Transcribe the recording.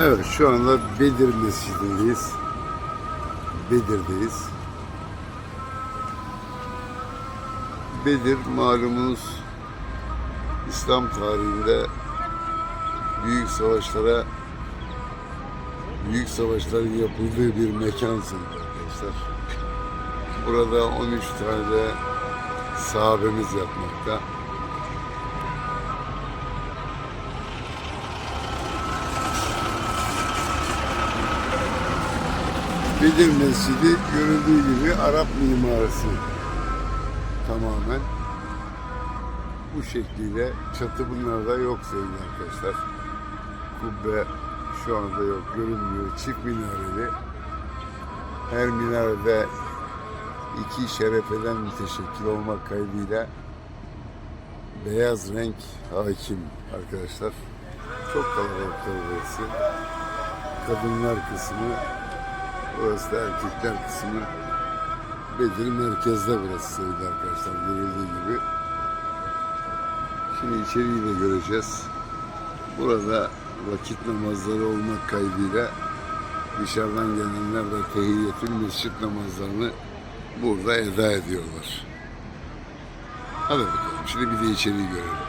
Evet şu anda Bedir Mescidi'ndeyiz. Bedir'deyiz. Bedir malumunuz İslam tarihinde büyük savaşlara büyük savaşların yapıldığı bir mekansın arkadaşlar. Burada 13 tane de sahabemiz yatmakta. Bedir Mescidi görüldüğü gibi Arap mimarisi tamamen bu şekliyle çatı bunlarda yok sevgili arkadaşlar. Kubbe şu anda yok görünmüyor. Çift minareli. Her minarede iki şerefeden müteşekkil olmak kaydıyla beyaz renk hakim arkadaşlar. Çok kalabalıklar burası. Kadınlar kısmı, burası da erkekler kısmı. Bedir merkezde burası sevgili arkadaşlar görüldüğü gibi. Şimdi içeriği de göreceğiz. Burada vakit namazları olmak kaydıyla dışarıdan gelenler de tehiyyetül mescit namazlarını burada eda ediyorlar. Hadi bakalım. Şimdi bir de içeriği görelim.